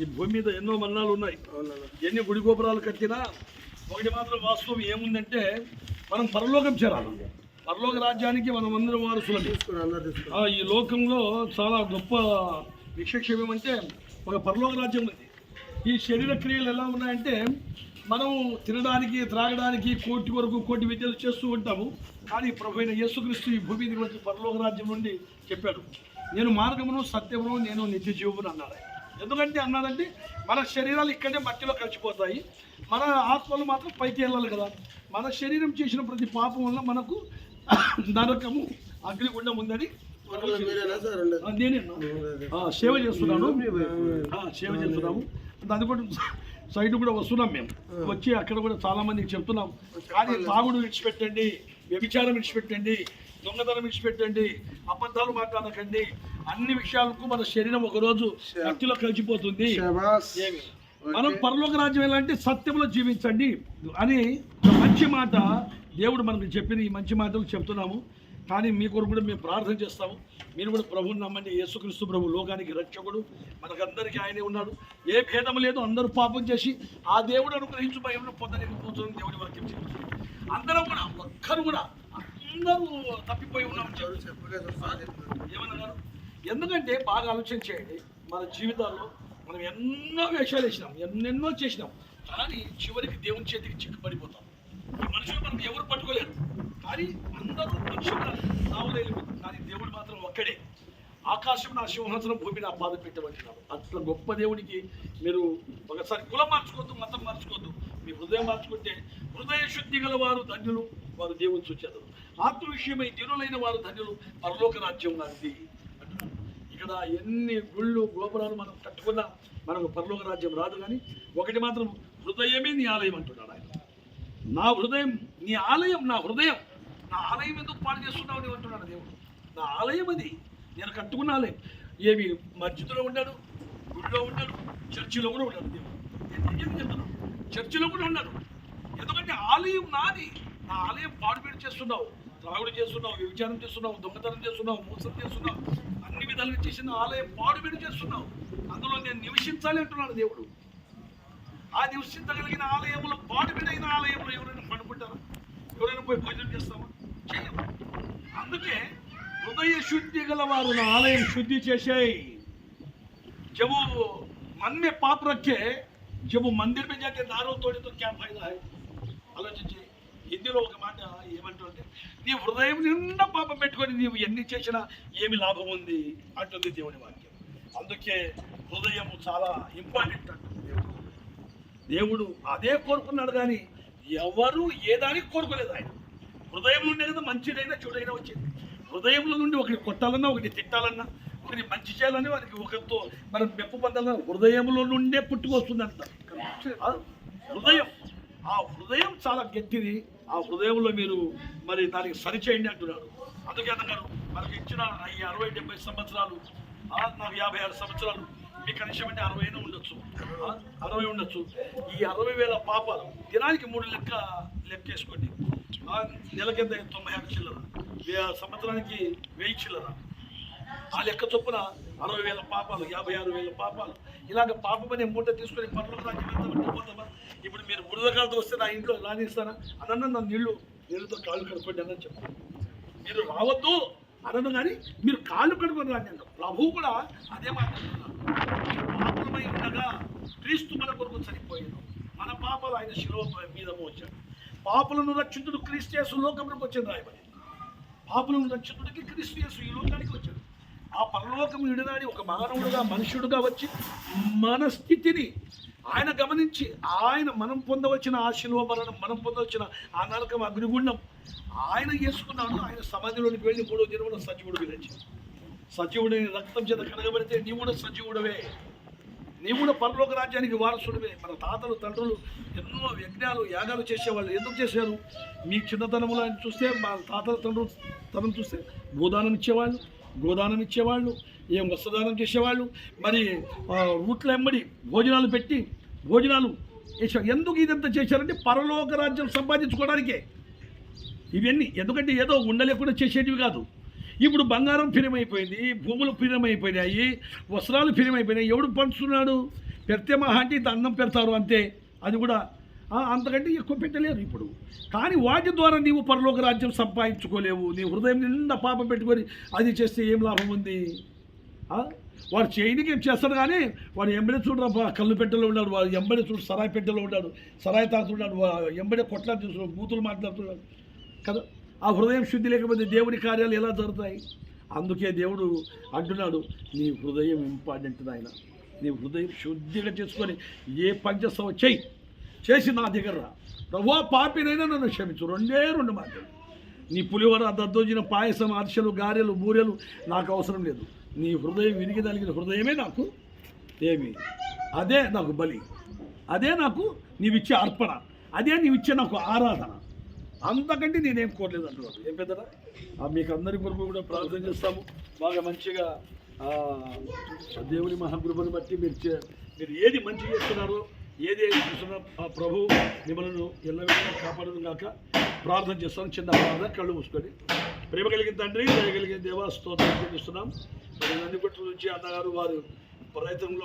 ఈ భూమి మీద ఎన్నో మన్నాలు ఉన్నాయి. ఎన్ని గుడి గోపురాలు కట్టినా ఒకటి మాత్రం వాస్తవం ఏముందంటే మనం పరలోకం చేరాలి. పరలోక రాజ్యానికి మనం అందరం ఆ, ఈ లోకంలో చాలా గొప్ప విశేషం ఏమంటే ఒక పరలోక రాజ్యం ఉంది. ఈ శరీర క్రియలు ఎలా ఉన్నాయంటే మనం తినడానికి త్రాగడానికి కోటి వరకు కోటి విద్యలు చేస్తూ ఉంటాము. కానీ ప్రభు అయిన యేసుక్రీస్తు ఈ భూమి పరలోక రాజ్యం నుండి చెప్పాడు నేను మార్గమును సత్యమును నేను నిత్య జీవమును అన్నాడు. ఎందుకంటే అన్నాడంటే మన శరీరాలు ఇక్కడే మట్టిలో కలిసిపోతాయి. మన ఆత్మలు మాత్రం పైకి వెళ్ళాలి కదా. మన శరీరం చేసిన ప్రతి పాపం వల్ల మనకు నరకము అగ్నిగుండం ఉందని నేనే సేవ చేస్తున్నాను. సేవ చేస్తున్నాము. దాని కూడా సైడ్ కూడా వస్తున్నాం మేము. వచ్చి అక్కడ కూడా చాలా మందికి చెప్తున్నాం. కానీ తాగుడు విడిచిపెట్టండి వ్యభిచారం విడిచిపెట్టండి దొంగతనం విడిచిపెట్టండి అబద్ధాలు మాట్లాడకండి అన్ని విషయాలకు మన శరీరం ఒకరోజు మట్టిలో కలిసిపోతుంది. మనం పరలోక రాజ్యం ఎలా అంటే సత్యంలో జీవించండి అని మంచి మాట దేవుడు మనకు చెప్పిన ఈ మంచి మాటలు చెప్తున్నాము. కానీ మీ కొరకు కూడా మేము ప్రార్థన చేస్తాము. మీరు కూడా ప్రభువుని నమ్మండి. యేసుక్రీస్తు ప్రభు లోకానికి రక్షకుడు. మనకందరికీ ఆయనే ఉన్నాడు. ఏ భేదం లేదు. అందరూ పాపం చేసి ఆ దేవుడు అనుగ్రహించు భయంలో పొందలేకపోతున్నాం దేవుడి వాక్యం చెప్తుంది అందరం కూడా ఒక్కరు కూడా అందరూ తప్పిపోయి ఉన్నాం. ఎవరు చెప్పలేదు? సార్. చెప్పారు. ఏమన్నారు? ఎందుకంటే బాగా ఆలోచన చేయండి. మన జీవితాల్లో మనం ఎన్నో వేషాలు వేసినాం ఎన్నెన్నో చేసినాం. కానీ చివరికి దేవుని చేతికి చిక్కుపడిపోతాం. ఈ మనుషులు మనం ఎవరు పట్టుకోలేరు. కానీ అందరూ మనుషులు సావులేరు. కానీ దేవుడు మాత్రం ఒక్కడే. ఆకాశం నా సింహాసనం భూమి నా బాధ పెట్టబడినాడు అట్లా గొప్ప దేవుడికి మీరు ఒకసారి కులం మార్చుకోవద్దు మతం మార్చుకోవద్దు. మీ హృదయం మార్చుకుంటే హృదయ శుద్ధి గల వారు ధన్యులు. వారు దేవుని చూచేదారు ఆత్మ విషయమై దినులైన వారు ధన్యులు. పరలోక రాజ్యం వారిది. ఇక్కడ ఎన్ని గుళ్ళు గోపురాలు మనం కట్టుకున్నా మనకు పరలోక రాజ్యం రాదు కానీ ఒకటి మాత్రం హృదయమే నీ ఆలయం అంటున్నాడు ఆయన. నా హృదయం నీ ఆలయం నా హృదయం నా ఆలయం ఎందుకు పాడు చేస్తున్నావు అని అంటున్నాడు దేవుడు. నా ఆలయం అది. నేను కట్టుకున్న ఆలయం. ఏమి మస్జిద్లో ఉన్నాడు గుడిలో ఉన్నాడు చర్చిలో కూడా ఉన్నాడు దేవుడు. నేను చెప్తున్నాను చర్చిలో కూడా ఉన్నాడు ఎందుకంటే ఆలయం నాది. నా ఆలయం పాడుపేడు చేస్తున్నావు. త్రాగుడు చేస్తున్నావు వ్యభిచారం చేస్తున్నావు దొంగతనం చేస్తున్నావు మోసం చేస్తున్నావు అన్ని విధాలుగా చేసిన ఆలయం పాడుపేడు చేస్తున్నావు అందులో నేను నివసించాలి అంటున్నాడు దేవుడు ఆ నివసించగలిగిన ఆలయంలో పాడుబిడైన ఆలయంలో ఎవరైనా పడుకుంటారా ఎవరైనా పోయి భోజనం చేస్తామా చేయము అందుకే హృదయ శుద్ధి గల వారు నా ఆలయం శుద్ధి చేసేయి जब वो मन में पाप रखे जब वो मंदिर में जाके दारू तोड़े तो क्या फायदा है ఆలోచించి హిందీలో ఒక మాట ఏమంటుంటే నీ హృదయం నిండా పాపం పెట్టుకొని నీవు ఎన్ని చేసినా ఏమి లాభం ఉంది? అంటుంది దేవుని వాక్యం. అందుకే హృదయం చాలా ఇంపార్టెంట్ అంటుంది దేవుడు. దేవుడు అదే కోరుకున్నాడు కానీ ఎవరు ఏ దానికి కోరుకోలేదు ఆయన. హృదయం నుండే కదా మంచిదైనా చెడైనా వచ్చింది. హృదయంలో నుండి ఒకటి కొట్టాలన్నా ఒకటి తిట్టాలన్నా ఒకటి మంచి చేయాలని వారికి ఒకరితో మనం మెప్పు పొందాలన్నా హృదయంలో నుండే పుట్టుకొస్తుందంట. హృదయం. ఆ హృదయం చాలా గట్టిది. ఆ హృదయంలో మీరు మరి దానికి సరిచేయండి అంటున్నాడు. అందుకే అన్నారు మనకి ఇచ్చిన ఈ అరవై డెబ్బై సంవత్సరాలు నాకు యాభై ఆరు సంవత్సరాలు మీ కనీసం అంటే అరవై ఉండొచ్చు. అరవై ఉండొచ్చు. ఈ అరవై వేల పాపాలు దినానికి మూడు లెక్క లెక్క వేసుకోండి. నెల కింద తొంభై ఆరు చిల్లర. సంవత్సరానికి వెయ్యి చిల్లర. ఆ లెక్క చొప్పున అరవై వేల పాపాలు యాభై ఆరు వేల పాపాలు. ఇలాగ పాపమని మూట తీసుకొని పనులు రాజ్యం పోతామా ఇప్పుడు మీరు బురదకాలతో వస్తే నా ఇంట్లో రానిస్తానా అనన్న నా నీళ్ళు నీళ్ళతో కాళ్ళు కడుక్కోండి అని చెప్పాను మీరు రావద్దు అనను కానీ మీరు కాళ్ళు కడుకొని రాని అంటారు ప్రభువు కూడా అదే మాట ఉండగా క్రీస్తు మన కొరకు చనిపోయాను మన పాపాలు ఆయన శిలో మీద వచ్చాడు పాపలను రక్షితుడు క్రీస్తు యేసు లోకంలోకి వచ్చింది రాయబడి పాపలను రక్షితుడికి క్రీస్తు యేసు ఈ లోకానికి వచ్చాడు. ఆ పరలోకం విడనాడి ఒక మానవుడుగా మనుషుడుగా వచ్చి మన స్థితిని ఆయన గమనించి ఆయన మనం పొందవచ్చిన ఆ శిలువ మరణం మనం పొందవచ్చిన ఆ నరకం అగ్నిగుండం ఆయన చేసుకున్నాడు. ఆయన సమాధిలోనికి వెళ్ళి మూడో దినమున సజీవుడు విరచి సజీవుడైన రక్తం చేత కడగబడితే నీవు కూడా సజీవుడవే. నీవు కూడా పరలోక రాజ్యానికి వారసుడివే. మన తాతలు తండ్రులు ఎన్నో యజ్ఞాలు యాగాలు చేసేవాళ్ళు ఎందుకు చేశారు? మీ చిన్నతనములు ఆయన చూస్తే మా తాతల తండ్రులు తనం చూస్తే భూదానం ఇచ్చేవాళ్ళు గోదానం ఇచ్చేవాళ్ళు ఏం వస్త్రదానం చేసేవాళ్ళు మరి రూట్ల ఎమ్మడి భోజనాలు పెట్టి భోజనాలు చేసేవాళ్ళు ఎందుకు ఇదంతా చేశారంటే పరలోక రాజ్యం సంపాదించుకోవడానికే. ఇవన్నీ ఎందుకంటే ఏదో ఉండలేకుండా చేసేటివి కాదు. ఇప్పుడు బంగారం ఫిరమైపోయింది భూములు ఫిరమైపోయినాయి వస్త్రాలు ఫిరమైపోయినాయి ఎవడు పంచుతున్నాడు? పెడితే మహా అంటే ఇంత అన్నం పెడతారు అంతే. అది కూడా అంతకంటే ఎక్కువ పెట్టలేరు ఇప్పుడు. కానీ వాటి ద్వారా నీవు పరలోక రాజ్యం సంపాదించుకోలేవు. నీ హృదయం నిండా పాపం పెట్టుకొని అది చేస్తే ఏం లాభం ఉంది? వాడు చేయడానికి ఏం చేస్తాడు కానీ వాడు ఎంబడి చూడరా కళ్ళు పెట్టెలో ఉన్నాడు వాడు ఎంబడి చూడు సరాయి పెట్టెలో ఉన్నాడు సరాయి తాగుతున్నాడు వా- ఎంబడే కొట్లాడి చూస్తున్నాడు బూతులు మాట్లాడుతున్నాడు. కదా? ఆ హృదయం శుద్ధి లేకపోతే దేవుని కార్యాలు ఎలా జరుగుతాయి? అందుకే దేవుడు అంటున్నాడు నీ హృదయం ఇంపార్టెంట్ నాయన. నీ హృదయం శుద్ధిగా చేసుకొని ఏ పని చేస్తావో చేసి నా దగ్గర రా. ప్రభా పాపినైనా నన్ను క్షమించు. రెండే రెండు మాటలు. నీ పులివర దద్దోజిన పాయసం అర్చలు గారెలు బూరెలు నాకు అవసరం లేదు. నీ హృదయం విరిగి హృదయమే నాకు ఏమి? అదే నాకు బలి. అదే నాకు నీవిచ్చే అర్పణ. అదే నీవిచ్చే నాకు ఆరాధన. అంతకంటే నేనేం కోరలేదు అంటున్నాను ఏం పెద్దరా? మీకు అందరి కొరకు కూడా ప్రార్థన చేస్తాము. బాగా మంచిగా దేవుని మహాకృపను బట్టి మీరు చే- మీరు ఏది మంచి చేస్తున్నారో ఏది చేస్తున్నా ఆ ప్రభు మిమ్మల్ని ఎల్లవేళ కాపాడదు కాక ప్రార్థన చేస్తాను. చిన్న ప్రార్థన కళ్ళు మూసుకొని. ప్రేమ కలిగిన తండ్రి దయ కలిగిన దేవా స్తోత్రం చెల్లిస్తున్నాం. మరి నందిపట్ల నుంచి అన్నగారు వారు ప్రయత్నంలో